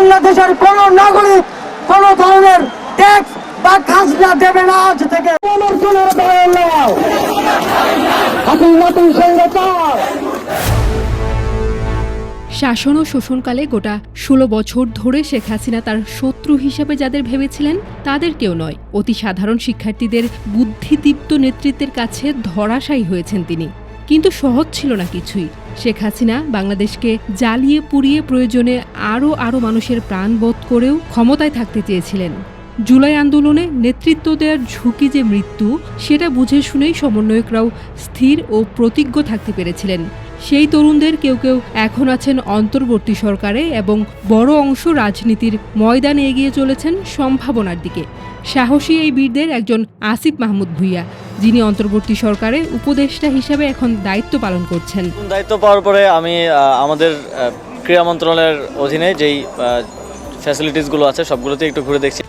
বাংলাদেশের কোন নাগরিক কোন ধরনের ট্যাক্স বা খাজনা দেবে না আজ থেকে। শাসন ও শোষণকালে গোটা ষোলো বছর ধরে শেখ হাসিনা তার শত্রু হিসেবে যাদের ভেবেছিলেন, তাদের কেউ নয়। অতি সাধারণ শিক্ষার্থীদের বুদ্ধিদীপ্ত নেতৃত্বের কাছে ধরাশায়ী হয়েছেন তিনি। কিন্তু সহজ ছিল না কিছুই। শেখ হাসিনা বাংলাদেশকে জ্বালিয়ে পুড়িয়ে প্রয়োজনে আরও আরও মানুষের প্রাণ বোধ করেও ক্ষমতায় থাকতে চেয়েছিলেন। জুলাই আন্দোলনে নেতৃত্ব দেওয়ার ঝুঁকি যে মৃত্যু, সেটা বুঝে শুনেই সমন্বয়করাও স্থির ও প্রতিজ্ঞ থাকতে পেরেছিলেন। সেই তরুণদের কেউ কেউ এখন আছেন অন্তর্বর্তী সরকারে এবং বড় অংশ রাজনীতির ময়দানে এগিয়ে চলেছেন সম্ভাবনার দিকে। সাহসী এই বীরদের একজন আসিফ মাহমুদ ভুইয়া, যিনি অন্তর্বর্তী সরকারে উপদেষ্টা হিসাবে এখন দায়িত্ব পালন করছেন। দায়িত্ব পাওয়ার পরে আমি আমাদের ক্রীড়া মন্ত্রণালয়ের অধীনে যেই ফ্যাসিলিটিসগুলো আছে সবগুলোতে একটু ঘুরে দেখছি।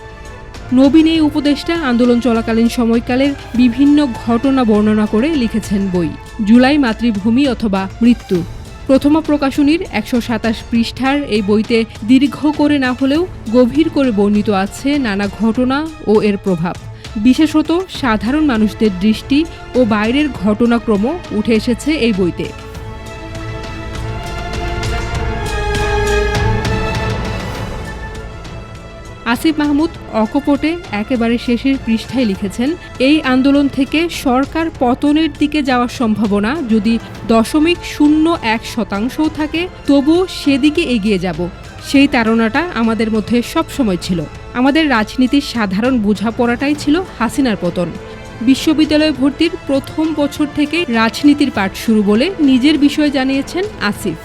নবীন এই উপদেষ্টা আন্দোলন চলাকালীন সময়কালের বিভিন্ন ঘটনা বর্ণনা করে লিখেছেন বই। জুলাই মাতৃভূমি অথবা মৃত্যু। প্রথমা প্রকাশনীর একশো সাতাশ পৃষ্ঠার এই বইতে দীর্ঘ করে না হলেও গভীর করে বর্ণিত আছে নানা ঘটনা ও এর প্রভাব। বিশেষত সাধারণ মানুষদের দৃষ্টি ও বাইরের ঘটনাক্রম উঠে এসেছে এই বইতে। আসিফ মাহমুদ অকপটে একেবারে শেষের পৃষ্ঠায় লিখেছেন, এই আন্দোলন থেকে সরকার পতনের দিকে যাওয়ার সম্ভাবনা যদি দশমিক শূন্য এক শতাংশও থাকে, তবুও সেদিকে এগিয়ে যাব। সেই তাড়নাটা আমাদের মধ্যে সবসময় ছিল। আমাদের রাজনীতির সাধারণ বোঝাপড়াটাই ছিল হাসিনার পতন। বিশ্ববিদ্যালয় ভর্তির প্রথম বছর থেকে রাজনীতির পাঠ শুরু বলে নিজের বিষয়ে জানিয়েছেন আসিফ।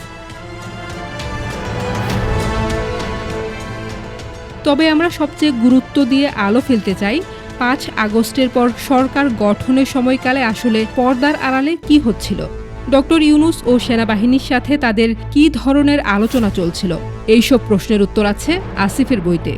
তবে আমরা সবচেয়ে গুরুত্ব দিয়ে আলো ফেলতে চাই, পাঁচ আগস্টের পর সরকার গঠনের সময়কালে আসলে পর্দার আড়ালে কি হচ্ছিল। ডক্টর ইউনুস ও সেনাবাহিনীর সাথে তাদের কি ধরনের আলোচনা চলছিল, এইসব প্রশ্নের উত্তর আছে আসিফের বইতে।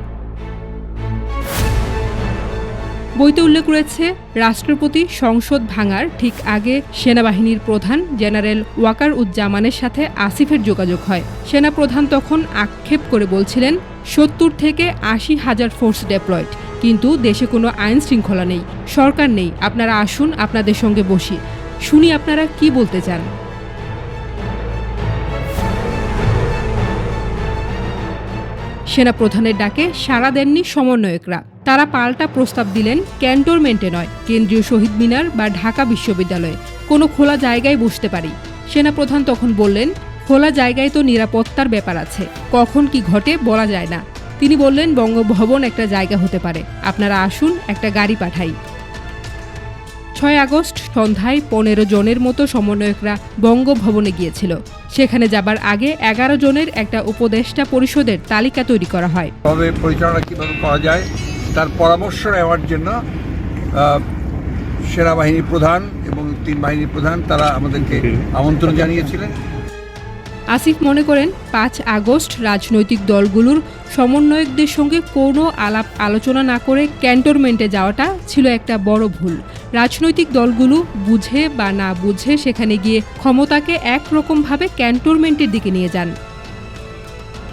বইতে উল্লেখ রয়েছে, রাষ্ট্রপতি সংসদ ভাঙার ঠিক আগে সেনাবাহিনীর প্রধান জেনারেল ওয়াকার উজ্জামানের সাথে আসিফের যোগাযোগ হয়। সেনাপ্রধান তখন আক্ষেপ করে বলছিলেন, সত্তর থেকে আশি হাজার ফোর্স ডেপ্লয়েড, কিন্তু দেশে কোনো আইন শৃঙ্খলা নেই, সরকার নেই, আপনারা আসুন আপনাদের সঙ্গে বসি। শুনি আপনারা কি বলতে চান? সেনাপ্রধানের ডাকে সাড়া দেননি সমন্বয়করা। তারা পাল্টা প্রস্তাব দিলেন, ক্যান্টনমেন্টে নয়, কেন্দ্রীয় শহীদ মিনার বা ঢাকা বিশ্ববিদ্যালয়ে। কোনো খোলা জায়গায় বসতে পারি। সেনাপ্রধান তখন বললেন, খোলা জায়গায় তো নিরাপত্তার ব্যাপার আছে। কখন কি ঘটে বলা যায় না। তিনি বললেন, বঙ্গভবন একটা জায়গা হতে পারে। আপনারা আসুন, একটা গাড়ি পাঠাই। ছয় আগস্ট সন্ধ্যায় পনেরো জনের মতো সমন্বয়করা বঙ্গভবনে গিয়েছিল। সেখানে যাবার আগে এগারো জনের একটা উপদেষ্টা পরিষদের তালিকা তৈরি করা হয়। তবে পরিচালনা কীভাবে করা যায়, তার পরামর্শ নেওয়ার জন্য সেনাবাহিনী প্রধান এবং তিন বাহিনী প্রধান তারা আমাদেরকে আমন্ত্রণ জানিয়েছিলেন। আসিফ মনে করেন, পাঁচ আগস্ট রাজনৈতিক দলগুলোর সমন্বয়কদের সঙ্গে কোনো আলাপ আলোচনা না করে ক্যান্টনমেন্টে যাওয়াটা ছিল একটা বড় ভুল। রাজনৈতিক দলগুলো বুঝে বা না বুঝে সেখানে গিয়ে ক্ষমতাকে একরকমভাবে ক্যান্টনমেন্টের দিকে নিয়ে যান।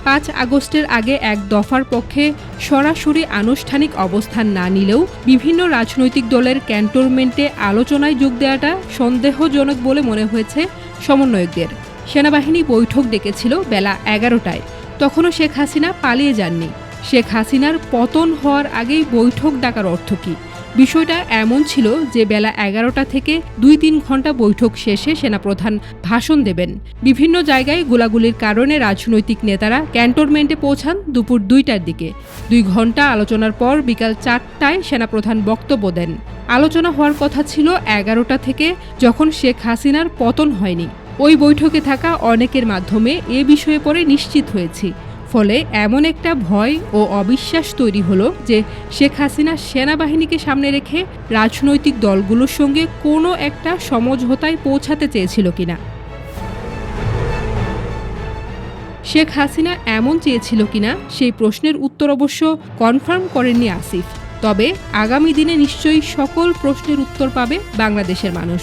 পাঁচ আগস্টের আগে এক দফার পক্ষে সরাসরি আনুষ্ঠানিক অবস্থান না নিলেও বিভিন্ন রাজনৈতিক দলের ক্যান্টনমেন্টে আলোচনায় যোগ দেওয়াটা সন্দেহজনক বলে মনে হয়েছে সমন্বয়কদের। সেনাবাহিনী বৈঠক ডেকেছিল বেলা এগারোটায়। তখনও শেখ হাসিনা পালিয়ে যাননি। শেখ হাসিনার পতন হওয়ার আগেই বৈঠক ডাকার অর্থ কী? বিষয়টা এমন ছিল যে বেলা এগারোটা থেকে দুই তিন ঘণ্টা বৈঠক শেষে সেনাপ্রধান ভাষণ দেবেন। বিভিন্ন জায়গায় গোলাগুলির কারণে রাজনৈতিক নেতারা ক্যান্টনমেন্টে পৌঁছান দুপুর দুইটার দিকে। দুই ঘণ্টা আলোচনার পর বিকাল চারটায় সেনাপ্রধান বক্তব্য দেন। আলোচনা হওয়ার কথা ছিল এগারোটা থেকে, যখন শেখ হাসিনার পতন হয়নি। ওই বৈঠকে থাকা অনেকের মাধ্যমে এ বিষয়ে পরে নিশ্চিত হয়েছি। ফলে এমন একটা ভয় ও অবিশ্বাস তৈরি হলো যে শেখ হাসিনা সেনাবাহিনীকে সামনে রেখে রাজনৈতিক দলগুলোর সঙ্গে কোনো একটা সমঝোতায় পৌঁছাতে চেয়েছিল কিনা। শেখ হাসিনা এমন চেয়েছিল কিনা সেই প্রশ্নের উত্তর অবশ্য কনফার্ম করেননি আসিফ। তবে আগামী দিনে নিশ্চয়ই সকল প্রশ্নের উত্তর পাবে বাংলাদেশের মানুষ।